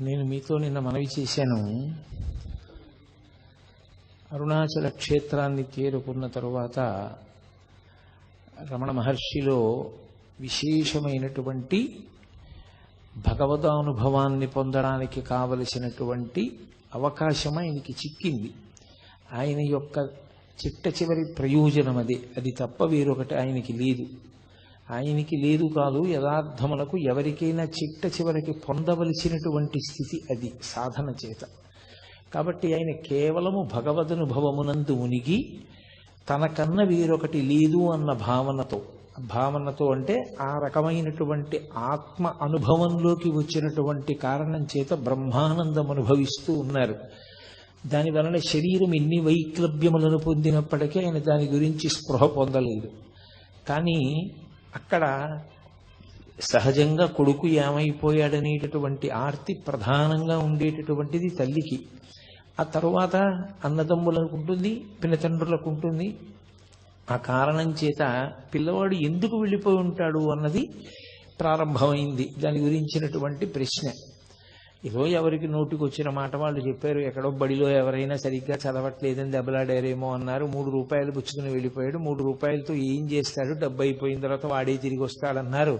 నేను మీతో నిన్న మనవి చేశాను. అరుణాచల క్షేత్రాన్ని చేరుకున్న తరువాత రమణ మహర్షిలో విశేషమైనటువంటి భగవదానుభవాన్ని పొందడానికి కావలసినటువంటి అవకాశం ఆయనకి చిక్కింది. ఆయన యొక్క చిట్ట చివరి ప్రయోజనం అది అది తప్ప వేరొకటి ఆయనకి లేదు. ఆయనకి లేదు కాదు యథార్థములకు ఎవరికైనా చిట్ట చివరికి పొందవలసినటువంటి స్థితి అది సాధన చేత. కాబట్టి ఆయన కేవలము భగవదనుభవమునందు మునిగి తనకన్న వేరొకటి లేదు అన్న భావనతో భావనతో అంటే ఆ రకమైనటువంటి ఆత్మ అనుభవంలోకి వచ్చినటువంటి కారణం చేత బ్రహ్మానందం అనుభవిస్తూ ఉన్నారు. దాని వలన శరీరం ఎన్ని వైక్లభ్యములను పొందినప్పటికీ ఆయన దాని గురించి స్పృహ పొందలేదు. కానీ అక్కడ సహజంగా కొడుకు ఏమైపోయాడనేటటువంటి ఆర్తి ప్రధానంగా ఉండేటటువంటిది తల్లికి. ఆ తరువాత అన్నదమ్ములకు ఉంటుంది పినతండ్రులకు ఉంటుంది. ఆ కారణం చేత పిల్లవాడు ఎందుకు వెళ్ళిపోయి ఉంటాడు అన్నది ప్రారంభమైంది. దాని గురించినటువంటి ప్రశ్న. ఏదో ఎవరికి నోటికి వచ్చిన మాట వాళ్ళు చెప్పారు. ఎక్కడో బడిలో ఎవరైనా సరిగ్గా చదవట్లేదని దెబ్బలాడారేమో అన్నారు. మూడు రూపాయలు పుచ్చుకుని వెళ్ళిపోయాడు. మూడు రూపాయలతో ఏం చేస్తాడు? డబ్బు అయిపోయిన తర్వాత వాడే తిరిగి వస్తాడన్నారు.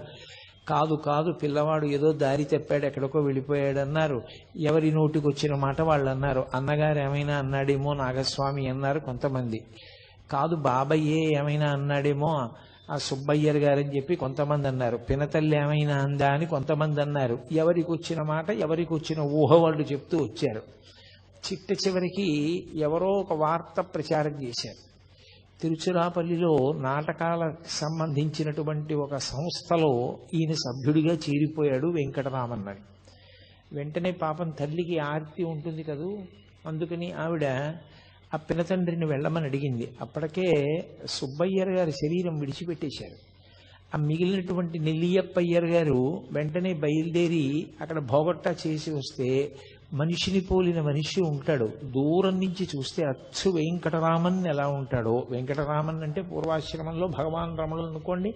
కాదు కాదు పిల్లవాడు ఏదో దారి తెప్పాడు ఎక్కడికో వెళ్ళిపోయాడు అన్నారు ఎవరి నోటికి వచ్చిన మాట వాళ్ళు అన్నారు అన్నగారు ఏమైనా అన్నాడేమో నాగస్వామి అన్నారు కొంతమంది. కాదు బాబయ్యే ఏమైనా అన్నాడేమో ఆ సుబ్బయ్యర్ గారని చెప్పి కొంతమంది అన్నారు. పినతల్లి ఏమైనా అందా? అని కొంతమంది అన్నారు. ఎవరికి వచ్చిన మాట ఎవరికి వచ్చిన ఊహ వాళ్ళు చెప్తూ వచ్చారు. చిట్ట చివరికి ఎవరో ఒక వార్త ప్రచారం చేశారు. తిరుచిరాపల్లిలో నాటకాలకు సంబంధించినటువంటి ఒక సంస్థలో ఈయన సభ్యుడిగా చేరిపోయాడు వెంకటరామన్నని వెంటనే పాపం తల్లికి ఆర్తి ఉంటుంది కదూ? అందుకని ఆవిడ ఆ పినతండ్రిని వెళ్ళమని అడిగింది. అప్పటికే సుబ్బయ్యర్ గారి శరీరం విడిచిపెట్టేశారు. ఆ మిగిలినటువంటి నెల్లియప్పయ్యర్ గారు వెంటనే బయలుదేరి అక్కడ భోగొట్టా చేసి వస్తే మనిషిని పోలిన మనిషి ఉంటాడు. దూరం నుంచి చూస్తే అచ్చు వెంకటరామన్ ఎలా ఉంటాడో. వెంకటరామన్ అంటే పూర్వాశ్రమంలో భగవాన్ రమణులు అనుకోండి.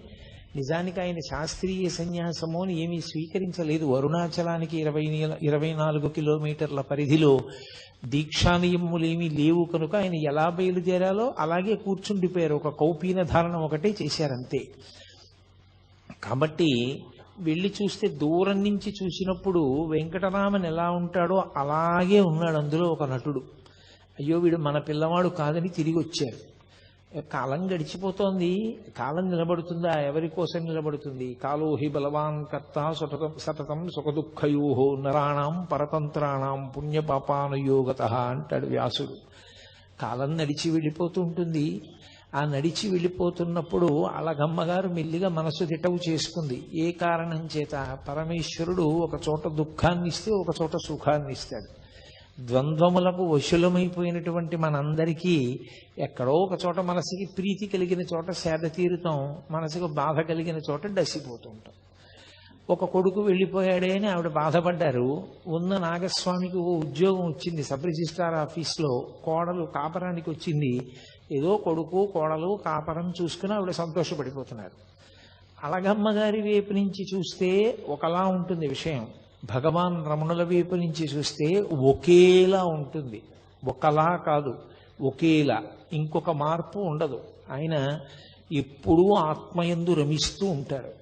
నిజానికి ఆయన శాస్త్రీయ సన్యాసము అని ఏమీ స్వీకరించలేదు. అరుణాచలానికి ఇరవై ఇరవై నాలుగు కిలోమీటర్ల పరిధిలో దీక్షానియములేమీ లేవు కనుక ఆయన ఎలా బయలుదేరాలో అలాగే కూర్చుండిపోయారు. ఒక కౌపీన ధారణ ఒకటే చేశారంతే. కాబట్టి వెళ్ళి చూస్తే దూరం నుంచి చూసినప్పుడు వెంకటరామన్ ఎలా ఉంటాడో అలాగే ఉన్నాడు అందులో ఒక నటుడు. అయ్యో వీడు మన పిల్లవాడు కాదని తిరిగి వచ్చారు కాలం గడిచిపోతోంది. కాలం నిలబడుతుందా? ఎవరి కోసం నిలబడుతుంది? కాలోహి బలవాన్ కర్త సతతం సతతం సుఖదుఃఖయో నరాణం పరతంత్రాణం పుణ్యపాపానుయోగత అంటాడు వ్యాసుడు. కాలం నడిచి వెళ్ళిపోతూ ఉంటుంది. ఆ నడిచి వెళ్ళిపోతున్నప్పుడు అలగమ్మగారు మెల్లిగా మనసు దిటవు చేసుకుంది. ఏ కారణం చేత? పరమేశ్వరుడు ఒక చోట దుఃఖాన్ని ఇస్తే ఒక చోట సుఖాన్ని ఇస్తాడు ద్వంద్వములకు వశులమైపోయినటువంటి మనందరికీ ఎక్కడో ఒక చోట మనసుకి ప్రీతి కలిగిన చోట సేద తీరుతాం మనసుకు బాధ కలిగిన చోట డసిపోతూ ఉంటాం ఒక కొడుకు వెళ్ళిపోయాడే అని ఆవిడ బాధపడ్డారు. ఉన్న నాగస్వామికి ఓ ఉద్యోగం వచ్చింది సబ్ రిజిస్ట్రార్ ఆఫీస్లో కోడలు కాపరానికి వచ్చింది. ఏదో కొడుకు కోడలు కాపరం చూసుకుని ఆవిడ సంతోషపడిపోతున్నారు. అలగమ్మ గారి వైపు నుంచి చూస్తే ఒకలా ఉంటుంది విషయం. భగవాన్ రమణుల వైపు నుంచి చూస్తే ఒకేలా ఉంటుంది. ఒకలా కాదు ఒకేలా. ఇంకొక మార్పు ఉండదు. ఆయన ఎప్పుడూ ఆత్మయందు రమిస్తూ ఉంటారు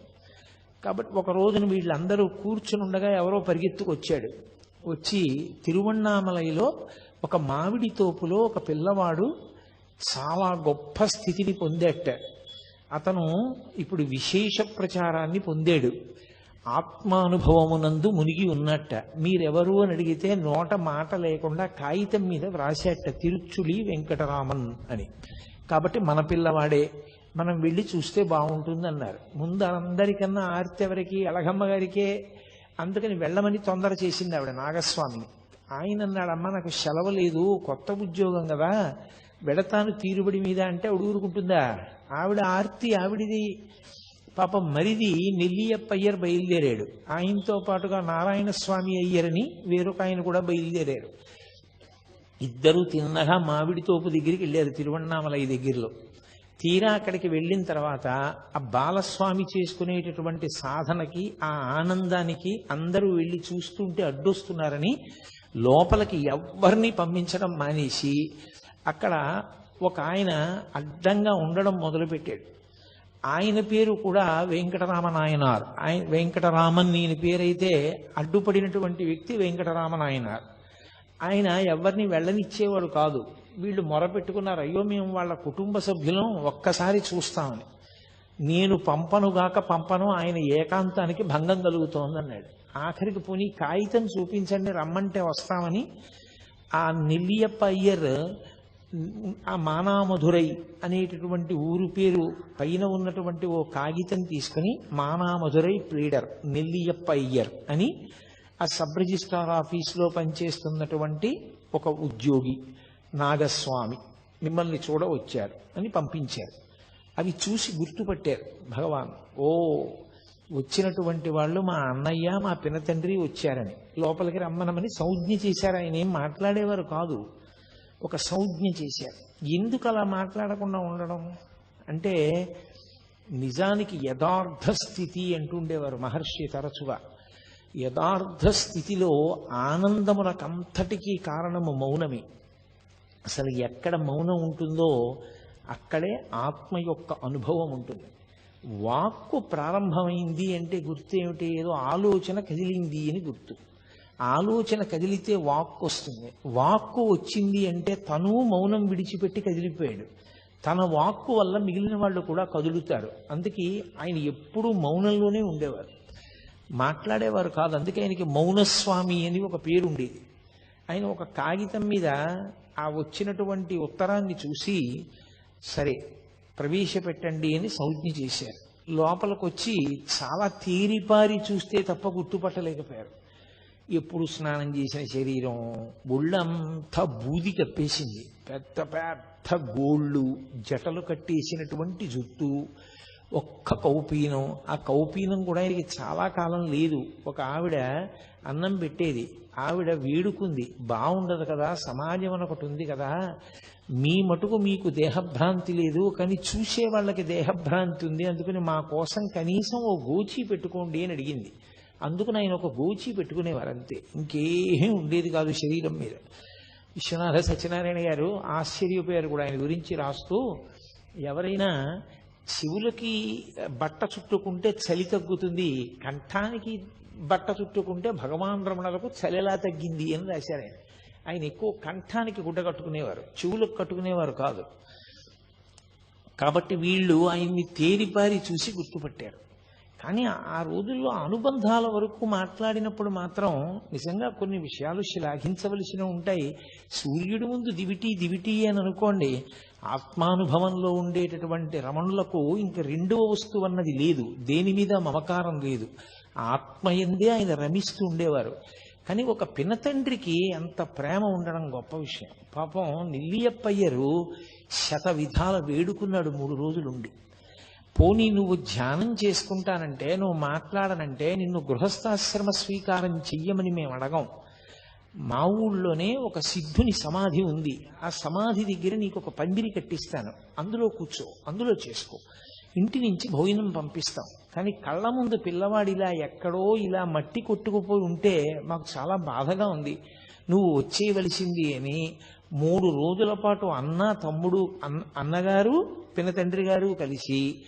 కాబట్టి ఒక రోజున వీళ్ళందరూ కూర్చుని ఉండగా ఎవరో పరిగెత్తుకొచ్చాడు. వచ్చి తిరువണ്ണామలైలో ఒక మామిడి తోపులో ఒక పిల్లవాడు చాలా గొప్ప స్థితిని పొందేట అతను ఇప్పుడు విశేష ప్రచారాన్ని పొందాడు. ఆత్మానుభవమునందు మునిగి ఉన్నట్ట. మీరెవరు అని అడిగితే నోట మాట లేకుండా కాగితం మీద వ్రాసేట తిరుచులి వెంకటరామన్ అని. కాబట్టి మన పిల్లవాడే మనం వెళ్ళి చూస్తే బాగుంటుంది అన్నారు ముందు అందరికన్నా ఆర్తి ఎవరికి? అలగమ్మ గారికే. అందుకని వెళ్ళమని తొందర చేసింది ఆవిడ నాగస్వామిని ఆయన అన్నాడమ్మ నాకు సెలవు లేదు కొత్త ఉద్యోగం కదా. వెడతాను తీరుబడి మీద. అంటే అడుగురుకుంటుందా ఆవిడ ఆర్తి ఆవిడిది. పాపం మరిది నెల్లియప్పయ్యర్ బయలుదేరాడు. ఆయనతో పాటుగా నారాయణ స్వామి అయ్యరని వేరొక ఆయన కూడా బయలుదేరారు. ఇద్దరు తిన్నగా మామిడి తోపు దగ్గరికి వెళ్ళారు తిరువన్నామలయ దగ్గరలో. తీరా అక్కడికి వెళ్ళిన తర్వాత ఆ బాలస్వామి చేసుకునేటటువంటి సాధనకి ఆ ఆనందానికి అందరూ వెళ్ళి చూస్తుంటే అడ్డొస్తున్నారని లోపలికి ఎవ్వరిని పంపించడం మానేసి అక్కడ ఒక ఆయన అడ్డంగా ఉండడం మొదలుపెట్టాడు. ఆయన పేరు కూడా వెంకటరామ నాయనార్ ఆయన వెంకటరామన్ ఈయన పేరైతే అడ్డుపడినటువంటి వ్యక్తి వెంకటరామ నాయనార్ ఆయన ఎవరిని వెళ్ళనిచ్చేవాడు కాదు. వీళ్ళు మొరపెట్టుకున్నారు అయ్యో మేము వాళ్ళ కుటుంబ సభ్యులం ఒక్కసారి చూస్తామని. నేను పంపనుగాక పంపను ఆయన ఏకాంతానికి భంగం కలుగుతోంది అన్నాడు ఆఖరికి పోనీ కాగితం చూపించండి రమ్మంటే వస్తామని ఆ నెల్లియప్ప అయ్యర్ ఆ మానామధురై అనేటటువంటి ఊరు పేరు పైన ఉన్నటువంటి ఓ కాగితం తీసుకుని మానామధురై ప్లీడర్ నెల్లియప్ప అయ్యర్ అని ఆ సబ్ రిజిస్ట్రార్ ఆఫీస్లో పనిచేస్తున్నటువంటి ఒక ఉద్యోగి నాగస్వామి మిమ్మల్ని చూడ వచ్చారు అని పంపించారు. అవి చూసి గుర్తుపట్టారు భగవాన్. ఓ వచ్చినటువంటి వాళ్ళు మా అన్నయ్య మా పినతండ్రి వచ్చారని. లోపలికి రమ్మనమని సౌజ్ఞ చేశారు. ఆయన ఏం మాట్లాడేవారు కాదు. ఒక సౌజ్ఞ చేశారు. ఎందుకు అలా మాట్లాడకుండా ఉండడం? అంటే నిజానికి యథార్థ స్థితి అంటుండేవారు మహర్షి తరచుగా. యథార్థ స్థితిలో ఆనందములకంతటికీ కారణము మౌనమే. అసలు ఎక్కడ మౌనం ఉంటుందో అక్కడే ఆత్మ యొక్క అనుభవం ఉంటుంది. వాక్కు ప్రారంభమైంది అంటే గుర్తు ఏమిటి ఏదో ఆలోచన కదిలింది అని గుర్తు. ఆలోచన కదిలితే వాక్కు వస్తుంది. వాక్కు వచ్చింది అంటే తను మౌనం విడిచిపెట్టి కదిలిపోయాడు. తన వాక్కు వల్ల మిగిలిన వాళ్ళు కూడా కదులుతారు. అందుకే ఆయన ఎప్పుడూ మౌనంలోనే ఉండేవారు. మాట్లాడేవారు కాదు. అందుకే ఆయనకి మౌనస్వామి అని ఒక పేరు ఉండేది. ఆయన ఒక కాగితం మీద ఆ వచ్చినటువంటి ఉత్తరాన్ని చూసి సరే ప్రవేశపెట్టండి అని సంజ్ఞ చేశారు. లోపలికొచ్చి చాలా తేరిపారి చూస్తే తప్ప గుర్తుపట్టలేకపోయారు. ఎప్పుడు స్నానం చేసిన శరీరం ఒళ్ళంతా బూది కప్పేసింది పెద్ద పెద్ద గోళ్ళు జటలు కట్టేసినటువంటి జుట్టు ఒక్క కౌపీనం. ఆ కౌపీనం కూడా ఆయనకి చాలా కాలం లేదు. ఒక ఆవిడ అన్నం పెట్టేది. ఆవిడ వేడుకుంది. బాగుండదు కదా సమాజం అని ఒకటి ఉంది కదా. మీ మటుకు మీకు దేహభ్రాంతి లేదు కానీ చూసే వాళ్ళకి దేహభ్రాంతి ఉంది. అందుకని మా కోసం కనీసం ఓ గోచి పెట్టుకోండి అని అడిగింది. అందుకని ఆయన ఒక గోచి పెట్టుకునేవారు అంతే. ఇంకేం ఉండేది కాదు శరీరం మీద. విశ్వనాథ సత్యనారాయణ గారు ఆశ్చర్యపోయారు కూడా ఆయన గురించి రాస్తూ ఎవరైనా శివులకి బట్ట చుట్టుకుంటే చలి తగ్గుతుంది కంఠానికి బట్ట చుట్టుకుంటే భగవాన్ రమణలకు చలిలా తగ్గింది అని రాశారు ఆయన. ఆయన ఎక్కువ కంఠానికి గుడ్డ కట్టుకునేవారు చెవులకు కట్టుకునేవారు కాదు. కాబట్టి వీళ్ళు ఆయన్ని తేరిపారి చూసి గుర్తుపట్టారు. కానీ ఆ రోజుల్లో అనుబంధాల వరకు మాట్లాడినప్పుడు మాత్రం నిజంగా కొన్ని విషయాలు శ్లాఘించవలసినవి ఉంటాయి. సూర్యుడి ముందు దివిటి దివిటి అని అనుకోండి ఆత్మానుభవంలో ఉండేటటువంటి రమణులకు ఇంక రెండవ వస్తువు అన్నది లేదు. దేని మీద మమకారం లేదు. ఆత్మయందే ఆయన రమిస్తూ ఉండేవారు. కానీ ఒక పినతండ్రికి అంత ప్రేమ ఉండడం గొప్ప విషయం. పాపం నిల్లియప్పయ్యరు శత విధాల వేడుకున్నాడు మూడు రోజులుండి. పోనీ నువ్వు ధ్యానం చేసుకుంటానంటే నువ్వు మాట్లాడనంటే నిన్ను గృహస్థాశ్రమ స్వీకారం చెయ్యమని మేము అడగం. మా ఊళ్ళోనే ఒక సిద్ధుని సమాధి ఉంది. ఆ సమాధి దగ్గర నీకు ఒక పందిరి కట్టిస్తాను. అందులో కూర్చో అందులో చేసుకో. ఇంటి నుంచి భోజనం పంపిస్తాం. కానీ కళ్ళ ముందు పిల్లవాడు ఇలా ఎక్కడో ఇలా మట్టి కొట్టుకుపోయి ఉంటే మాకు చాలా బాధగా ఉంది. నువ్వు వచ్చేయవలసింది అని మూడు రోజుల పాటు అన్న తమ్ముడు అన్న అన్నగారు పినతండ్రి గారు కలిసి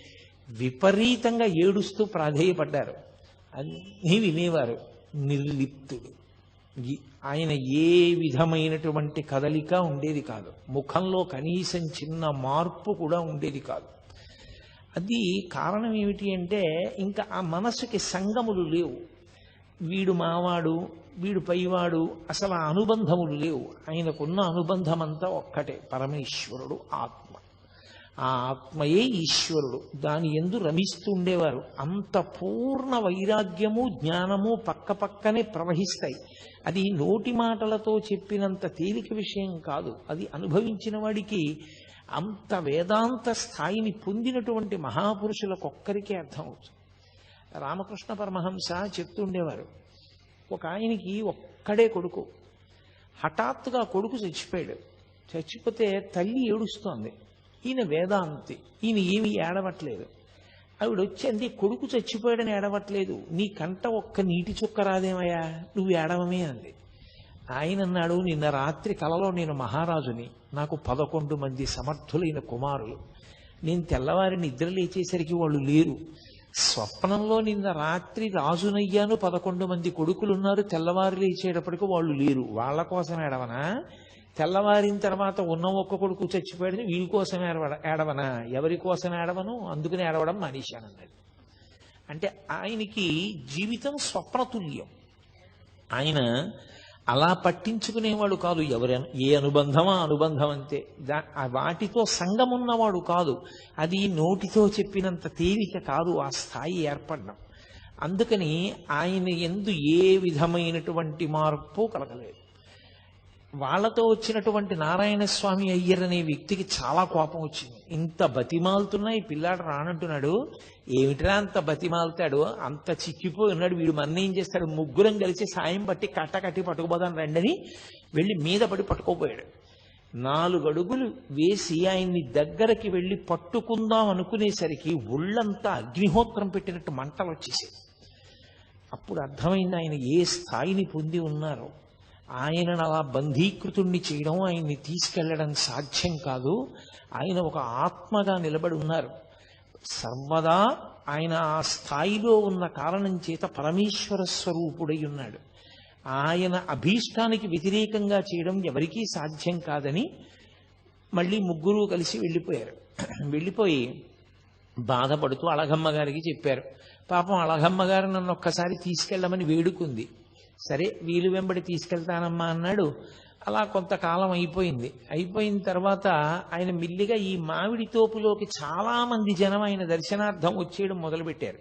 విపరీతంగా ఏడుస్తూ ప్రాధేయపడ్డారు. అన్నీ వినేవారు. నిర్లిప్తుడు. ఆయన ఏ విధమైనటువంటి కదలిక ఉండేది కాదు. ముఖంలో కనీసం చిన్న మార్పు కూడా ఉండేది కాదు. అది కారణం ఏమిటి అంటే ఇంకా ఆ మనసుకి సంగములు లేవు. వీడు మావాడు వీడు పైవాడు అసలు ఆ అనుబంధములు లేవు. ఆయనకున్న అనుబంధం అంతా ఒక్కటే పరమేశ్వరుడు ఆత్మ. ఆ ఆత్మయే ఈశ్వరుడు. దాని ఎందు రమిస్తూ ఉండేవారు అంత పూర్ణ వైరాగ్యము జ్ఞానము పక్క పక్కనే ప్రవహిస్తాయి. అది నోటి మాటలతో చెప్పినంత తేలిక విషయం కాదు. అది అనుభవించిన వాడికి అంత వేదాంత స్థాయిని పొందినటువంటి మహాపురుషులకొక్కరికే అర్థమవుతుంది రామకృష్ణ పరమహంస చెప్తుండేవారు ఒక ఆయనకి ఒక్కడే కొడుకు. హఠాత్తుగా కొడుకు చచ్చిపోయాడు. చచ్చిపోతే తల్లి ఏడుస్తోంది. ఈయన వేదాంతి. ఈయన ఏమీ ఏడవట్లేదు. ఆవిడ వచ్చింది కొడుకు చచ్చిపోయాడని ఏడవట్లేదు. నీ కంట ఒక్క నీటి చుక్క రాదేమయ్యా? నువ్వు ఏడవమే అంది. ఆయన అన్నాడు నిన్న రాత్రి కలలో నేను మహారాజుని నాకు పదకొండు మంది సమర్థులైన కుమారులు. నేను తెల్లవారి నిద్ర లేచేసరికి వాళ్ళు లేరు. స్వప్నంలో నిన్న రాత్రి రాజునయ్యాను పదకొండు మంది కొడుకులున్నారు తెల్లవారు లేచేటప్పటికి వాళ్ళు లేరు. వాళ్ళ కోసం ఏడవనా? తెల్లవారిన తర్వాత ఉన్న ఒక్క కొడుకు చచ్చిపోయాడని వీడి కోసం ఏడవడ ఏడవనా? ఎవరి కోసం ఏడవను? అందుకని ఏడవడం మానేశానన్నాడు అంటే ఆయనకి జీవితం స్వప్నతుల్యం. ఆయన అలా పట్టించుకునేవాడు కాదు. ఎవరి ఏ అనుబంధమా? అనుబంధం అంతే. దా వాటితో సంఘం ఉన్నవాడు కాదు. అది నోటితో చెప్పినంత తేలిక కాదు. ఆ స్థాయి ఏర్పడడం. అందుకని ఆయన ఎందు ఏ విధమైనటువంటి మార్పు కలగలేదు. వాళ్ళతో వచ్చినటువంటి నారాయణ స్వామి అయ్యర్ అనే వ్యక్తికి చాలా కోపం వచ్చింది. ఇంత బతిమాలుతున్నా ఈ పిల్లాడు రానంటున్నాడు ఏమిట్రా అంత బతిమాలుతాడు? అంత చిక్కిపోయి ఉన్నాడు. వీడు మన ఏం చేస్తాడు? ముగ్గురం కలిసి సాయం పట్టి కట్ట కట్టి పట్టుకుపోదాం రండని వెళ్ళి మీద పడి పట్టుకోపోయాడు. నాలుగు అడుగులు వేసి ఆయన్ని దగ్గరకి వెళ్ళి పట్టుకుందాం అనుకునేసరికి ఒళ్ళంతా అగ్నిహోత్రం పెట్టినట్టు మంటలు వచ్చేసాయి. అప్పుడు అర్థమైంది ఆయన ఏ స్థాయిని పొంది ఉన్నారో. ఆయనను అలా బంధీకృతుణ్ణి చేయడం ఆయన్ని తీసుకెళ్ళడం సాధ్యం కాదు. ఆయన ఒక ఆత్మగా నిలబడి ఉన్నారు. సర్వదా ఆయన ఆ స్థాయిలో ఉన్న కారణం చేత పరమేశ్వర స్వరూపుడై ఉన్నాడు. ఆయన అభీష్టానికి వ్యతిరేకంగా చేయడం ఎవరికీ సాధ్యం కాదని మళ్ళీ ముగ్గురు కలిసి వెళ్ళిపోయారు. వెళ్ళిపోయి బాధపడుతూ అలగమ్మ గారికి చెప్పారు. పాపం అలగమ్మ గారు నన్ను ఒక్కసారి తీసుకెళ్ళమని వేడుకుంది. సరే వీలు వెంబడి తీసుకెళ్తానమ్మా అన్నాడు. అలా కొంతకాలం అయిపోయింది. అయిపోయిన తర్వాత ఆయన మిల్లిగా ఈ మామిడి తోపులోకి చాలా మంది జనం ఆయన దర్శనార్థం వచ్చేయడం మొదలుపెట్టారు.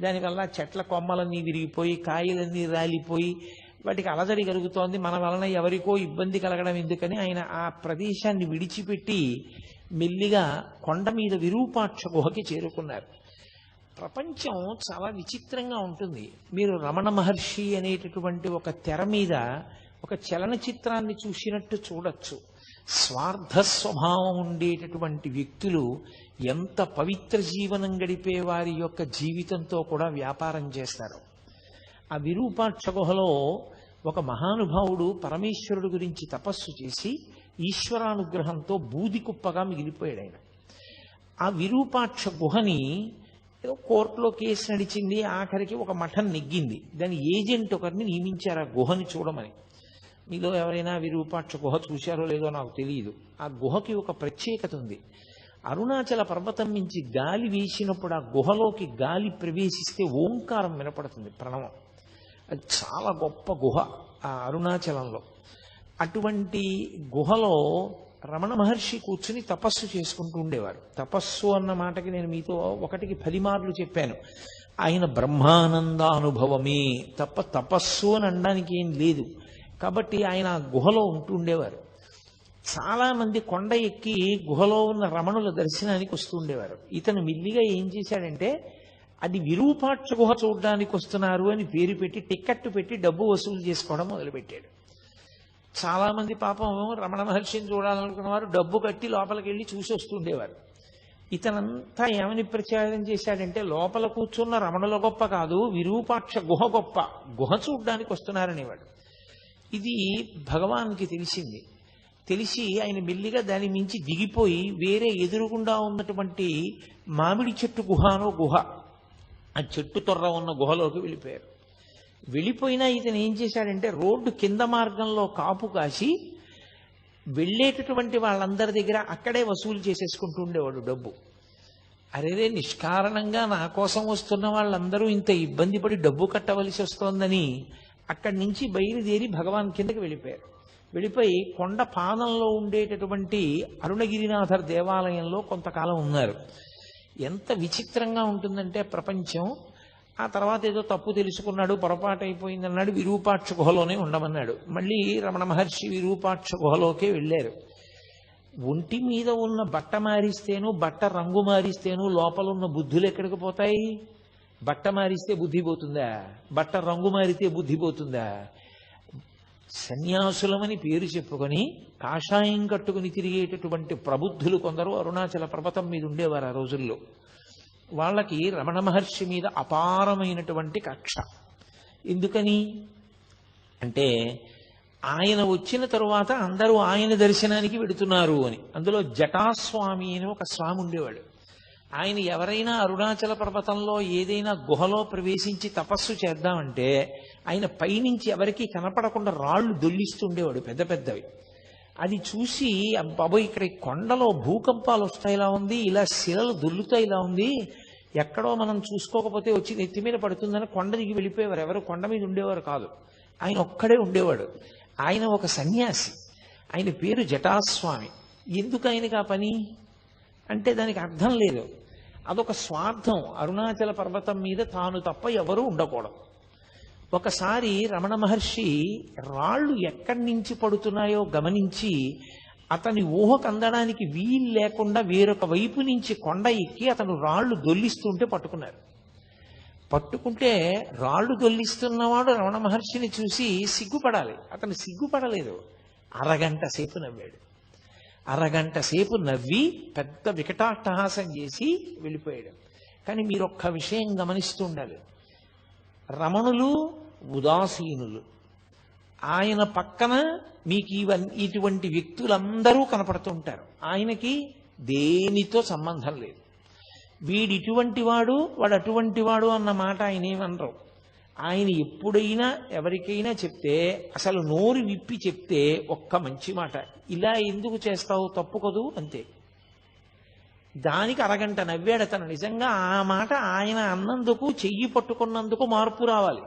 దానివల్ల చెట్ల కొమ్మలన్నీ విరిగిపోయి కాయలన్నీ రాలిపోయి వాటికి అలజడి కలుగుతోంది. మన వలన ఎవరికో ఇబ్బంది కలగడం ఎందుకని ఆయన ఆ ప్రదేశాన్ని విడిచిపెట్టి మెల్లిగా కొండ మీద విరూపాక్ష గుహకి చేరుకున్నారు. ప్రపంచం చాలా విచిత్రంగా ఉంటుంది. మీరు రమణ మహర్షి అనేటటువంటి ఒక తెర మీద ఒక చలనచిత్రాన్ని చూసినట్టు చూడొచ్చు. స్వార్థ స్వభావం ఉండేటటువంటి వ్యక్తులు ఎంత పవిత్ర జీవనం గడిపే వారి యొక్క జీవితంతో కూడా వ్యాపారం చేస్తారు. ఆ విరూపాక్ష గుహలో ఒక మహానుభావుడు పరమేశ్వరుడు గురించి తపస్సు చేసి ఈశ్వరానుగ్రహంతో బూది కుప్పగా మిగిలిపోయాడు ఆయన. ఆ విరూపాక్ష గుహని ఏదో కోర్టులో కేసు నడిచింది ఆఖరికి ఒక మఠం నెగ్గింది. దాని ఏజెంట్ ఒకరిని నియమించారు ఆ గుహని చూడమని. మీలో ఎవరైనా విరూపాక్ష గుహ చూశారో లేదో నాకు తెలియదు. ఆ గుహకి ఒక ప్రత్యేకత ఉంది. అరుణాచల పర్వతం నుంచి గాలి వీసినప్పుడు ఆ గుహలోకి గాలి ప్రవేశిస్తే ఓంకారం వినపడుతుంది ప్రణవం. అది చాలా గొప్ప గుహ ఆ అరుణాచలంలో. అటువంటి గుహలో రమణ మహర్షి కూర్చుని తపస్సు చేసుకుంటూ ఉండేవారు. తపస్సు అన్న మాటకి నేను మీతో ఒకటికి పది మార్లు చెప్పాను. ఆయన బ్రహ్మానంద అనుభవమే. తప్ప తపస్సు అని అనడానికి ఏం లేదు. కాబట్టి ఆయన ఆ గుహలో ఉంటూ ఉండేవారు. చాలా మంది కొండ ఎక్కి గుహలో ఉన్న రమణుల దర్శనానికి వస్తూ ఉండేవారు. ఇతను మిల్లిగా ఏం చేశాడంటే అది విరూపాక్ష గుహ చూడడానికి వస్తున్నారు అని పేరు పెట్టి టిక్కెట్ పెట్టి డబ్బు వసూలు చేసుకోవడం మొదలుపెట్టాడు. చాలా మంది పాపం రమణ మహర్షిని చూడాలనుకున్న వారు డబ్బు కట్టి లోపలికి వెళ్ళి చూసి వస్తుండేవారు ఇతనంతా ఏమని ప్రచారం చేశాడంటే లోపల కూర్చున్న రమణుల గొప్ప కాదు విరూపాక్ష గుహ గొప్ప గుహ చూడడానికి వస్తున్నారనేవాడు. ఇది భగవాన్కి తెలిసింది. తెలిసి ఆయన మెల్లిగా దాని మించి దిగిపోయి వేరే ఎదురుగుండా ఉన్నటువంటి మామిడి చెట్టు గుహనో గుహ ఆ చెట్టు తొర్ర ఉన్న గుహలోకి వెళ్ళిపోయారు. వెళ్ళిపోయినా ఇతను ఏం చేశాడంటే రోడ్డు కింద మార్గంలో కాపు కాసి వెళ్ళేటటువంటి వాళ్ళందరి దగ్గర అక్కడే వసూలు చేసేసుకుంటూ ఉండేవాడు డబ్బు. అరేరే నిష్కారణంగా నా కోసం వస్తున్న వాళ్ళందరూ ఇంత ఇబ్బంది పడి డబ్బు కట్టవలసి వస్తోందని అక్కడి నుంచి బయలుదేరి భగవాన్ కిందకి వెళ్ళిపోయారు. వెళ్ళిపోయి కొండ పాదంలో ఉండేటటువంటి అరుణగిరినాథర్ దేవాలయంలో కొంతకాలం ఉన్నారు. ఎంత విచిత్రంగా ఉంటుందంటే ప్రపంచం ఆ తర్వాత ఏదో తప్పు తెలుసుకున్నాడు పొరపాటు అయిపోయిందన్నాడు విరూపాక్ష గుహలోనే ఉండమన్నాడు. మళ్ళీ రమణ మహర్షి విరూపాక్ష గుహలోకే వెళ్ళారు. ఒంటి మీద ఉన్న బట్ట మారిస్తేను బట్ట రంగు మారిస్తేను లోపల ఉన్న బుద్ధులు ఎక్కడికి పోతాయి? బట్ట మారిస్తే బుద్ధి పోతుందా? బట్ట రంగు మారితే బుద్ధి పోతుందా? సన్యాసులమని పేరు చెప్పుకొని కాషాయం కట్టుకుని తిరిగేటటువంటి ప్రబుద్ధులు కొందరు అరుణాచల పర్వతం మీద ఉండేవారు ఆ రోజుల్లో. వాళ్ళకి రమణ మహర్షి మీద అపారమైనటువంటి కక్ష. ఎందుకని? అంటే ఆయన వచ్చిన తరువాత అందరూ ఆయన దర్శనానికి వెడుతున్నారు అని. అందులో జటాస్వామి అని ఒక స్వామి ఉండేవాడు. ఆయన ఎవరైనా అరుణాచల పర్వతంలో ఏదైనా గుహలో ప్రవేశించి తపస్సు చేద్దామంటే ఆయన పైనుంచి ఎవరికీ కనపడకుండా రాళ్ళు దొల్లిస్తుండేవాడు పెద్ద పెద్దవి. అది చూసి బాబోయ్ ఇక్కడ కొండలో భూకంపాలు వస్తాయిలా ఉంది ఇలా శిలలు దొల్లుతాయిలా ఉంది ఎక్కడో మనం చూసుకోకపోతే వచ్చి నెత్తి మీద పడుతుందని కొండ దిగి వెళ్ళిపోయేవారు. ఎవరు? కొండ మీద ఉండేవారు కాదు. ఆయన ఒక్కడే ఉండేవాడు. ఆయన ఒక సన్యాసి. ఆయన పేరు జటాస్వామి. ఎందుకు ఆయనకి ఆ పని? అంటే దానికి అర్థం లేదు. అదొక స్వార్థం. అరుణాచల పర్వతం మీద తాను తప్ప ఎవరూ ఉండకూడదు. ఒకసారి రమణ మహర్షి రాళ్ళు ఎక్కడి నుంచి పడుతున్నాయో గమనించి అతని ఊహకు అందడానికి వీలు లేకుండా వేరొక వైపు నుంచి కొండ ఎక్కి అతను రాళ్ళు దొల్లిస్తుంటే పట్టుకున్నారు. పట్టుకుంటే రాళ్ళు దొల్లిస్తున్నవాడు రమణ మహర్షిని చూసి సిగ్గుపడాలి. అతను సిగ్గుపడలేదు. అరగంట సేపు నవ్వాడు. అరగంట సేపు నవ్వి పెద్ద వికటాట్టహాసం చేసి వెళ్ళిపోయాడు. కానీ మీరు ఒక్క విషయం గమనిస్తూ ఉండాలి. రమణులు ఉదాసీనులు. ఆయన పక్కన మీకు ఇవన్నీ ఇటువంటి వ్యక్తులందరూ కనపడుతుంటారు ఆయనకి దేనితో సంబంధం లేదు. వీడు ఇటువంటి వాడు వాడు అటువంటి వాడు అన్న మాట ఆయన ఏమనరు. ఆయన ఎప్పుడైనా ఎవరికైనా చెప్తే అసలు నోరు విప్పి చెప్తే ఒక్క మంచి మాట. ఇలా ఎందుకు చేస్తావు? తప్పు కదూ? అంతే. దానికి అరగంట నవ్వాడు అతను నిజంగా ఆ మాట ఆయన అన్నందుకు చెయ్యి పట్టుకున్నందుకు మార్పు రావాలి.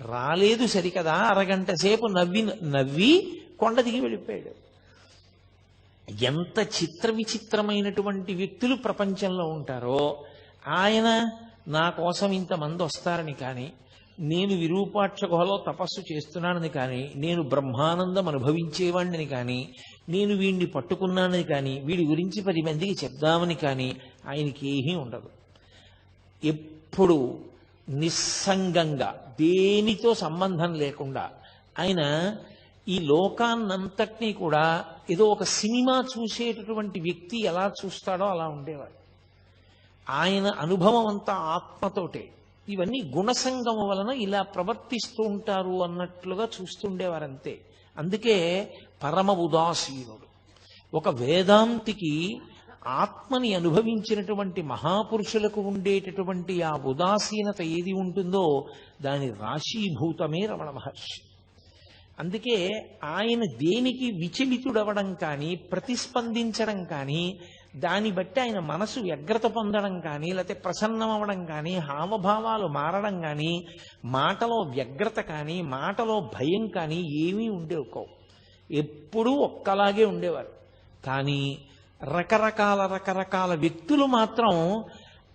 రాలేదు సరికదా అరగంట సేపు నవ్వి నవ్వి కొండ దిగి వెళ్ళిపోయాడు. ఎంత చిత్ర విచిత్రమైనటువంటి వ్యక్తులు ప్రపంచంలో ఉంటారో ఆయన నా కోసం ఇంతమంది వస్తారని కానీ నేను విరూపాక్ష గుహలో తపస్సు చేస్తున్నానని కానీ నేను బ్రహ్మానందం అనుభవించేవాడిని కానీ నేను వీడిని పట్టుకున్నానని కానీ వీడి గురించి పది మందికి చెప్దామని కానీ ఆయనకి ఏమీ ఉండదు. ఎప్పుడు నిస్సంగంగా దేనితో సంబంధం లేకుండా ఆయన ఈ లోకాన్నంతటినీ కూడా ఏదో ఒక సినిమా చూసేటటువంటి వ్యక్తి ఎలా చూస్తాడో అలా ఉండేవాడు. ఆయన అనుభవం అంతా ఆత్మతోటే. ఇవన్నీ గుణసంగము వలన ఇలా ప్రవర్తిస్తూ ఉంటారు అన్నట్లుగా చూస్తుండేవారంతే. అందుకే పరమ ఉదాసీనుడు. ఒక వేదాంతికి ఆత్మని అనుభవించినటువంటి మహాపురుషులకు ఉండేటటువంటి ఆ ఉదాసీనత ఏది ఉంటుందో దాని రాశీభూతమే రమణ మహర్షి. అందుకే ఆయన దేనికి విచలితుడవడం కానీ ప్రతిస్పందించడం కానీ దాన్ని బట్టి ఆయన మనసు వ్యగ్రత పొందడం కానీ లేకపోతే ప్రసన్నమవడం కానీ హావభావాలు మారడం కానీ మాటలో వ్యగ్రత కానీ మాటలో భయం కానీ ఏమీ ఉండేవి కావు. ఎప్పుడూ ఒక్కలాగే ఉండేవారు. కానీ రకరకాల రకరకాల వ్యక్తులు మాత్రం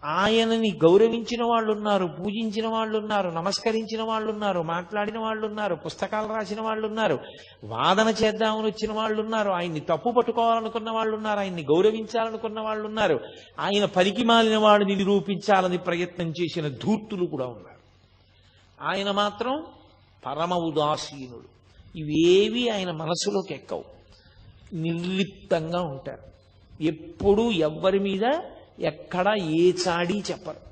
ఆయనని గౌరవించిన వాళ్ళు ఉన్నారు పూజించిన వాళ్ళు ఉన్నారు నమస్కరించిన వాళ్ళు ఉన్నారు మాట్లాడిన వాళ్ళు ఉన్నారు పుస్తకాలు రాసిన వాళ్ళు ఉన్నారు వాదన చేద్దామని వచ్చిన వాళ్ళు ఉన్నారు ఆయన్ని తప్పు పట్టుకోవాలనుకున్న వాళ్ళు ఉన్నారు ఆయన్ని గౌరవించాలనుకున్న వాళ్ళు ఉన్నారు ఆయన పనికి మాలిన వాడిని నిరూపించాలని ప్రయత్నం చేసిన ధూర్తులు కూడా ఉన్నారు. ఆయన మాత్రం పరమ ఉదాసీనుడు. ఇవేవి ఆయన మనసులోకి ఎక్కవు. నిర్లిప్తంగా ఉంటారు. ఎప్పుడూ ఎవ్వరి మీద ఎక్కడ ఏ చాడీ చెప్పరు.